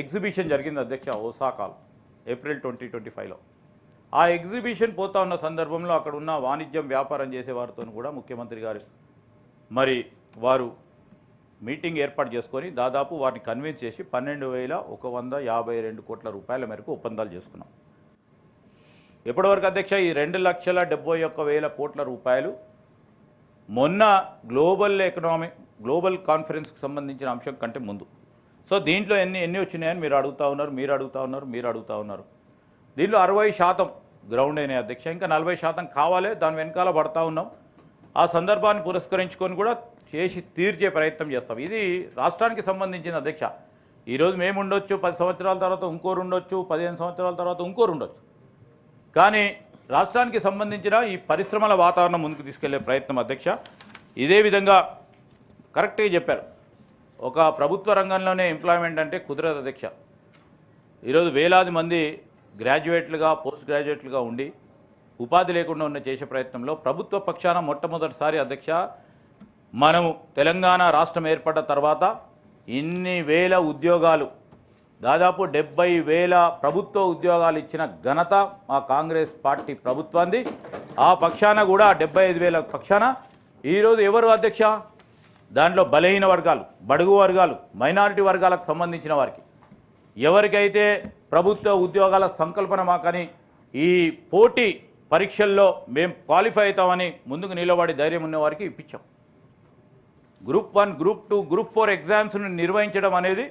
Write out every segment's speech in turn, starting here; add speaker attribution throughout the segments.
Speaker 1: Exhibition జరిగింది అధ్యక్ష ఓసాకాలో April twenty twenty ఫైవ్లో. ఆ ఎగ్జిబిషన్ పోతా ఉన్న సందర్భంలో అక్కడ ఉన్న వాణిజ్యం వ్యాపారం చేసేవారితో కూడా ముఖ్యమంత్రి గారు మరి వారు మీటింగ్ ఏర్పాటు చేసుకొని దాదాపు వారిని కన్విన్స్ చేసి పన్నెండు వేల ఒక వంద యాభై రెండు కోట్ల రూపాయల మేరకు ఒప్పందాలు చేసుకున్నాం. ఇప్పటివరకు అధ్యక్ష ఈ రెండు లక్షల డెబ్బై ఒక్క వేల కోట్ల రూపాయలు మొన్న గ్లోబల్ ఎకనామిక్ గ్లోబల్ కాన్ఫరెన్స్కి సంబంధించిన అంశం కంటే ముందు. సో దీంట్లో ఎన్ని ఎన్ని వచ్చినాయని మీరు అడుగుతా ఉన్నారు మీరు అడుగుతా ఉన్నారు మీరు అడుగుతా ఉన్నారు. దీనిలో అరవై శాతం గ్రౌండ్ అయినాయి అధ్యక్ష. ఇంకా నలభై శాతం కావాలి దాని వెనకాల పడతా ఉన్నాం. ఆ సందర్భాన్ని పురస్కరించుకొని కూడా చేసి తీర్చే ప్రయత్నం చేస్తాం. ఇది రాష్ట్రానికి సంబంధించిన అధ్యక్ష. ఈరోజు మేము ఉండొచ్చు పది సంవత్సరాల తర్వాత ఇంకోరు ఉండొచ్చు పదిహేను సంవత్సరాల తర్వాత ఇంకోరు ఉండొచ్చు. కానీ రాష్ట్రానికి సంబంధించిన ఈ పరిశ్రమల వాతావరణం ముందుకు తీసుకెళ్ళే ప్రయత్నం అధ్యక్ష. ఇదే విధంగా కరెక్ట్గా చెప్పారు. ఒక ప్రభుత్వ రంగంలోనే ఎంప్లాయ్మెంట్ అంటే కుదరదు అధ్యక్ష. ఈరోజు వేలాది మంది గ్రాడ్యుయేట్లుగా పోస్ట్ గ్రాడ్యుయేట్లుగా ఉండి ఉపాధి లేకుండా ఉన్న చేసే ప్రయత్నంలో ప్రభుత్వ పక్షాన మొట్టమొదటిసారి అధ్యక్ష మనము తెలంగాణ రాష్ట్రం ఏర్పడ్డ తర్వాత ఇన్ని వేల ఉద్యోగాలు దాదాపు డెబ్బై వేల ప్రభుత్వ ఉద్యోగాలు ఇచ్చిన ఘనత మా కాంగ్రెస్ పార్టీ ప్రభుత్వాన్ని ఆ పక్షాన కూడా డెబ్బై ఐదు వేల పక్షాన ఈరోజు ఎవరు అధ్యక్ష? దాంట్లో బలహీన వర్గాలు బడుగు వర్గాలు మైనారిటీ వర్గాలకు సంబంధించిన వారికి. ఎవరికైతే ప్రభుత్వ ఉద్యోగాల సంకల్పన మాకని ఈ పోటీ పరీక్షల్లో మేము క్వాలిఫై అవుతామని ముందుకు నిలబడి ధైర్యం ఉన్న వారికి ఇప్పించాం. Group one group two group four ఎగ్జామ్స్ను నిర్వహించడం అనేది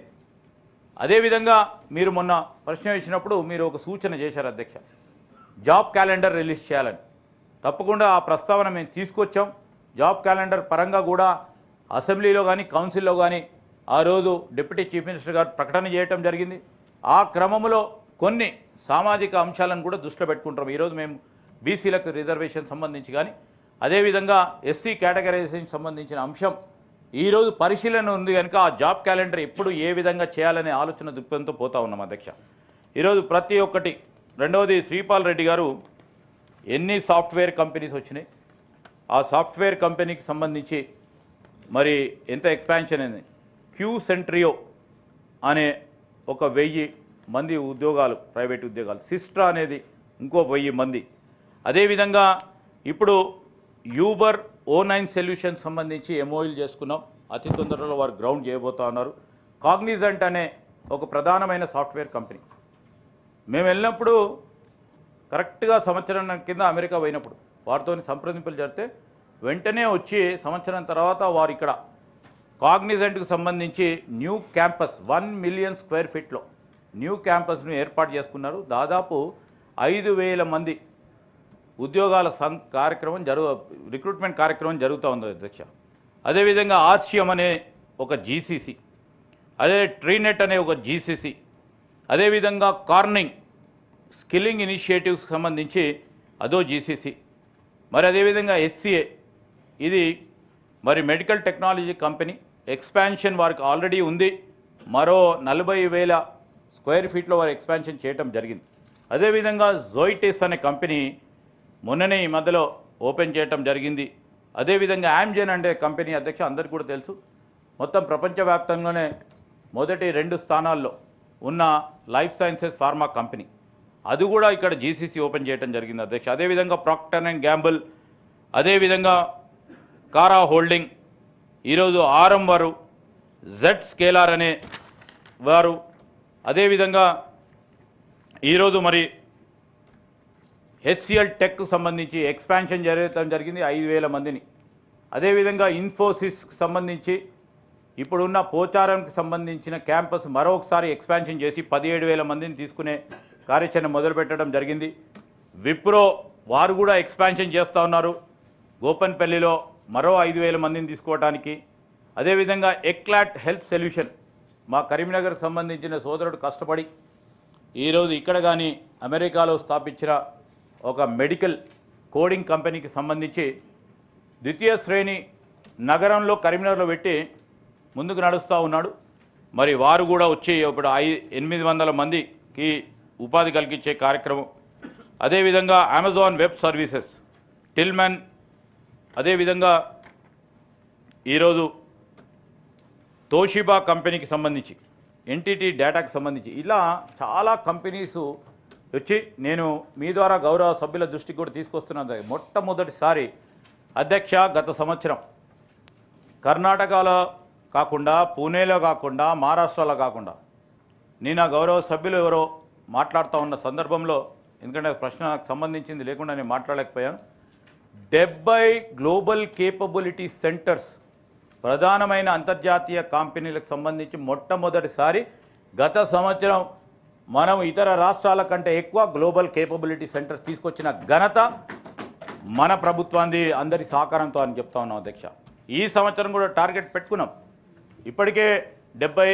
Speaker 1: అదేవిధంగా మీరు మొన్న ప్రశ్న వేసినప్పుడు మీరు ఒక సూచన చేశారు అధ్యక్ష. జాబ్ క్యాలెండర్ రిలీజ్ చేయాలని. తప్పకుండా ఆ ప్రస్తావన మేము తీసుకొచ్చాం. జాబ్ క్యాలెండర్ పరంగా కూడా అసెంబ్లీలో కానీ కౌన్సిల్లో కానీ ఆ రోజు డిప్యూటీ చీఫ్ మినిస్టర్ గారు ప్రకటన చేయటం జరిగింది. ఆ క్రమంలో కొన్ని సామాజిక అంశాలను కూడా దృష్టిలో పెట్టుకుంటాం. ఈరోజు మేము బీసీలకు రిజర్వేషన్ సంబంధించి కానీ అదేవిధంగా ఎస్సీ కేటగరైజేషన్ సంబంధించిన అంశం ఈరోజు పరిశీలన ఉంది కనుక ఆ జాబ్ క్యాలెండర్ ఎప్పుడు ఏ విధంగా చేయాలనే ఆలోచన దృక్పథంతో పోతా ఉన్నాం అధ్యక్ష. ఈరోజు ప్రతి ఒక్కటి రెండవది శ్రీపాల్ రెడ్డి గారు ఎన్ని సాఫ్ట్వేర్ కంపెనీస్ వచ్చినాయి? ఆ సాఫ్ట్వేర్ కంపెనీకి సంబంధించి మరి ఎంత ఎక్స్పాన్షన్ అయింది? క్యూ సెంట్రియో అనే ఒక వెయ్యి మంది ఉద్యోగాలు ప్రైవేట్ ఉద్యోగాలు. సిస్ట్రా అనేది ఇంకో వెయ్యి మంది. అదేవిధంగా ఇప్పుడు యూబర్ ఓ నైన్ సొల్యూషన్ సంబంధించి ఎంఓఈలు చేసుకున్నాం. అతి తొందరలో వారు గ్రౌండ్ చేయబోతా ఉన్నారు. కాగ్నిజెంట్ అనే ఒక ప్రధానమైన సాఫ్ట్వేర్ కంపెనీ మేము వెళ్ళినప్పుడు కరెక్ట్గా సంవత్సరం కింద అమెరికా పోయినప్పుడు వారితో సంప్రదింపులు జరిగితే వెంటనే వచ్చి సంవత్సరం తర్వాత వారు ఇక్కడ కాగ్నిజెంట్కి సంబంధించి new campus one million square ఫీట్లో new క్యాంపస్ను ఏర్పాటు చేసుకున్నారు. దాదాపు ఐదు వేల మంది ఉద్యోగాల సం కార్యక్రమం జరుగు రిక్రూట్మెంట్ కార్యక్రమం జరుగుతూ ఉంది అధ్యక్ష. అదేవిధంగా ఆర్సిఎం అనే ఒక జీసీసీ అదే ట్రీనెట్ అనే ఒక జీసీసీ అదేవిధంగా కార్నింగ్ స్కిల్లింగ్ ఇనిషియేటివ్స్కి సంబంధించి అదో జీసీసీ మరి అదేవిధంగా ఎస్సీఏ ఇది మరి మెడికల్ టెక్నాలజీ కంపెనీ ఎక్స్పాన్షన్ వారికి ఆల్రెడీ ఉంది. మరో నలభై వేల స్క్వేర్ ఫీట్లో వారు ఎక్స్పాన్షన్ చేయటం జరిగింది. అదేవిధంగా జోయిటిస్ అనే కంపెనీ మొన్ననే ఈ మధ్యలో ఓపెన్ చేయటం జరిగింది. అదేవిధంగా యామ్జెన్ అంటే కంపెనీ అధ్యక్ష అందరికీ కూడా తెలుసు. మొత్తం ప్రపంచవ్యాప్తంగానే మొదటి రెండు స్థానాల్లో ఉన్న లైఫ్ సైన్సెస్ ఫార్మా కంపెనీ. అది కూడా ఇక్కడ జీసీసీ ఓపెన్ చేయడం జరిగింది అధ్యక్ష. అదేవిధంగా ప్రాక్టర్ అండ్ గ్యాంబుల్. అదేవిధంగా కారా హోల్డింగ్. ఈరోజు ఆరం వారు జెడ్ స్కేలార్ అనే వారు. అదేవిధంగా ఈరోజు మరి హెచ్సిఎల్ టెక్ సంబంధించి ఎక్స్పాన్షన్ జరగడం జరిగింది ఐదు వేల మందిని. అదేవిధంగా ఇన్ఫోసిస్కి సంబంధించి ఇప్పుడున్న పోచారంకి సంబంధించిన క్యాంపస్ మరొకసారి ఎక్స్పాన్షన్ చేసి పదిహేడు వేల మందిని తీసుకునే కార్యాచరణ మొదలుపెట్టడం జరిగింది. విప్రో వారు కూడా ఎక్స్పాన్షన్ చేస్తూ ఉన్నారు. గోపన్పల్లిలో మరో ఐదు వేల మందిని తీసుకోవడానికి అదేవిధంగా ఎక్లాట్ హెల్త్ సొల్యూషన్ మా కరీంనగర్ సంబంధించిన సోదరుడు కష్టపడి ఈరోజు ఇక్కడ కానీ అమెరికాలో స్థాపించిన ఒక మెడికల్ కోడింగ్ కంపెనీకి సంబంధించి ద్వితీయ శ్రేణి నగరంలో కరీంనగర్లో పెట్టి ముందుకు నడుస్తూ ఉన్నాడు. మరి వారు కూడా వచ్చి ఇప్పుడు ఐ ఎనిమిది వందల మందికి ఉపాధి కలిగించే కార్యక్రమం. అదేవిధంగా అమెజాన్ వెబ్ సర్వీసెస్. టిల్మెన్ అదేవిధంగా ఈరోజు తోషిబా కంపెనీకి సంబంధించి ఎన్టీటీ డేటాకి సంబంధించి ఇలా చాలా కంపెనీస్ వచ్చి నేను మీ ద్వారా గౌరవ సభ్యుల దృష్టికి కూడా తీసుకొస్తున్నాను. మొట్టమొదటిసారి అధ్యక్ష గత సంవత్సరం కర్ణాటకలో కాకుండా పూణేలో కాకుండా మహారాష్ట్రలో కాకుండా నేను ఆ గౌరవ సభ్యులు ఎవరో మాట్లాడుతూ ఉన్న సందర్భంలో ఎందుకంటే ప్రశ్నకు ప్రశ్న సంబంధించింది లేకుండా నేను మాట్లాడలేకపోయాను. డెబ్బై గ్లోబల్ కేపబిలిటీ సెంటర్స్ ప్రధానమైన అంతర్జాతీయ కంపెనీలకు సంబంధించి మొట్టమొదటిసారి గత సంవత్సరం మనం ఇతర రాష్ట్రాల కంటే ఎక్కువ గ్లోబల్ కేపబిలిటీ సెంటర్స్ తీసుకొచ్చిన ఘనత మన ప్రభుత్వాన్ని అందరి సహకారంతో అని చెప్తా ఉన్నాం అధ్యక్ష. ఈ సంవత్సరం కూడా టార్గెట్ పెట్టుకున్నాం. ఇప్పటికే డెబ్బై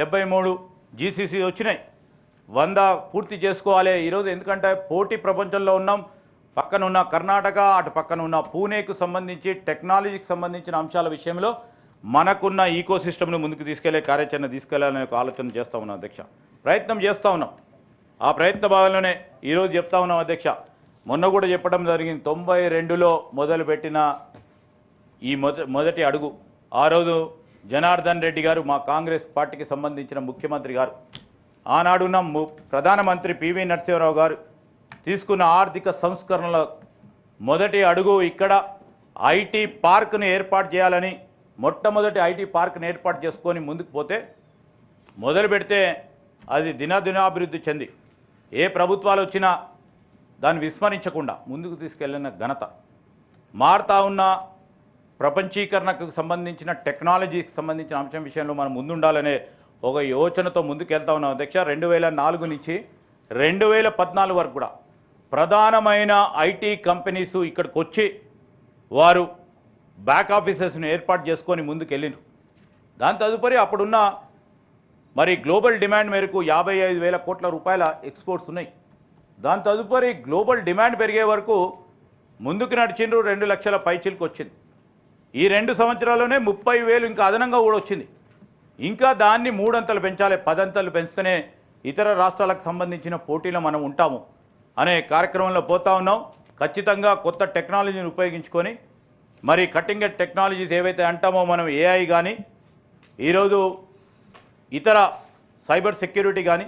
Speaker 1: డెబ్బై మూడు జీసీసీ వచ్చినాయి. వంద పూర్తి చేసుకోవాలి ఈరోజు ఎందుకంటే పోటీ ప్రపంచంలో ఉన్నాం. పక్కనున్న కర్ణాటక అటు పక్కన ఉన్న పూణేకు సంబంధించి టెక్నాలజీకి సంబంధించిన అంశాల విషయంలో మనకున్న ఈకో సిస్టమ్ను ముందుకు తీసుకెళ్ళే కార్యాచరణ తీసుకెళ్ళాలనే ఒక ఆలోచన చేస్తూ ఉన్నాం అధ్యక్ష. ప్రయత్నం చేస్తూ ఉన్నాం. ఆ ప్రయత్న భాగంలోనే ఈరోజు చెప్తా ఉన్నాం అధ్యక్ష. మొన్న కూడా చెప్పడం జరిగింది. తొంభై రెండులో మొదలుపెట్టిన ఈ మొద మొదటి అడుగు. ఆ రోజు జనార్దన్ రెడ్డి గారు మా కాంగ్రెస్ పార్టీకి సంబంధించిన ముఖ్యమంత్రి గారు. ఆనాడున్న ము ప్రధానమంత్రి పివి నరసింహారావు గారు తీసుకున్న ఆర్థిక సంస్కరణల మొదటి అడుగు ఇక్కడ ఐటీ పార్క్ను ఏర్పాటు చేయాలని మొట్టమొదటి ఐటీ పార్క్ను ఏర్పాటు చేసుకొని ముందుకు పోతే మొదలు పెడితే అది దినదినాభివృద్ధి చెంది. ఏ ప్రభుత్వాలు వచ్చినా దాన్ని విస్మరించకుండా ముందుకు తీసుకెళ్ళిన ఘనత. మారుతా ఉన్న ప్రపంచీకరణకు సంబంధించిన టెక్నాలజీకి సంబంధించిన అంశం విషయంలో మనం ముందుండాలనే ఒక యోచనతో ముందుకెళ్తా ఉన్నాం. అధ్యక్ష రెండు వేల నాలుగు నుంచి రెండు వేల పద్నాలుగు వరకు కూడా ప్రధానమైన ఐటీ కంపెనీస్ ఇక్కడికి వచ్చి వారు బ్యాక్ ఆఫీసెస్ను ఏర్పాటు చేసుకొని ముందుకు దాని తదుపరి అప్పుడున్న మరి గ్లోబల్ డిమాండ్ మేరకు యాభై ఐదు వేల కోట్ల రూపాయల ఎక్స్పోర్ట్స్ ఉన్నాయి. దాని తదుపరి గ్లోబల్ డిమాండ్ పెరిగే వరకు ముందుకు నడిచిండ్రు రెండు లక్షల పైచిలకు వచ్చింది. ఈ రెండు సంవత్సరాల్లోనే ముప్పై వేలు ఇంకా అదనంగా కూడా వచ్చింది. ఇంకా దాన్ని మూడంతలు పెంచాలి పదంతలు పెంచితేనే ఇతర రాష్ట్రాలకు సంబంధించిన పోటీలో మనం ఉంటాము. అనే కార్యక్రమంలో పోతా ఉన్నాం. ఖచ్చితంగా కొత్త టెక్నాలజీని ఉపయోగించుకొని మరి కటింగ్ ఎడ్ టెక్నాలజీస్ ఏవైతే అంటామో మనం ఏఐ కానీ ఈరోజు ఇతర సైబర్ సెక్యూరిటీ కానీ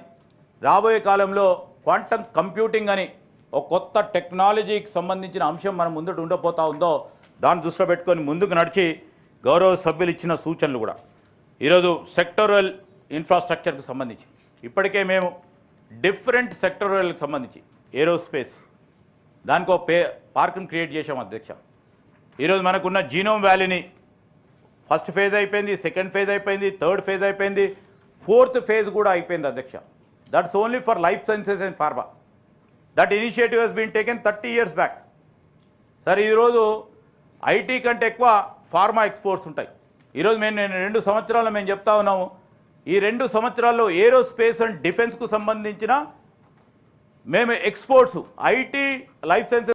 Speaker 1: రాబోయే కాలంలో క్వాంటమ్ కంప్యూటింగ్ అని ఒక కొత్త టెక్నాలజీకి సంబంధించిన అంశం మనం ముందట ఉండపోతా ఉందో దాన్ని దృష్టిలో పెట్టుకొని ముందుకు నడిచి గౌరవ సభ్యులు ఇచ్చిన సూచనలు కూడా. ఈరోజు సెక్టోరల్ ఇన్ఫ్రాస్ట్రక్చర్కి సంబంధించి. ఇప్పటికే మేము డిఫరెంట్ సెక్టోరల్కి సంబంధించి ఏరోస్పేస్. దానికో పే పార్క్ని క్రియేట్ చేశాం అధ్యక్ష. ఈరోజు మనకున్న జీనోమ్ వ్యాలీని ఫస్ట్ ఫేజ్ అయిపోయింది సెకండ్ ఫేజ్ అయిపోయింది థర్డ్ ఫేజ్ అయిపోయింది ఫోర్త్ ఫేజ్ కూడా అయిపోయింది అధ్యక్ష. That's only for life sciences and pharma that initiative has been taken thirty years back సరే ఈరోజు ఐటీ కంటే ఎక్కువ ఫార్మా ఎక్స్పోర్ట్స్ ఉంటాయి. ఈరోజు మేము నేను రెండు సంవత్సరాలు మేము చెప్తా ఉన్నాము. ఈ రెండు సంవత్సరాల్లో ఏరోస్పేస్ అండ్ డిఫెన్స్కు సంబంధించిన మేము ఎక్స్పోర్ట్స్ ఐటీ లైఫ్ సైన్సెస్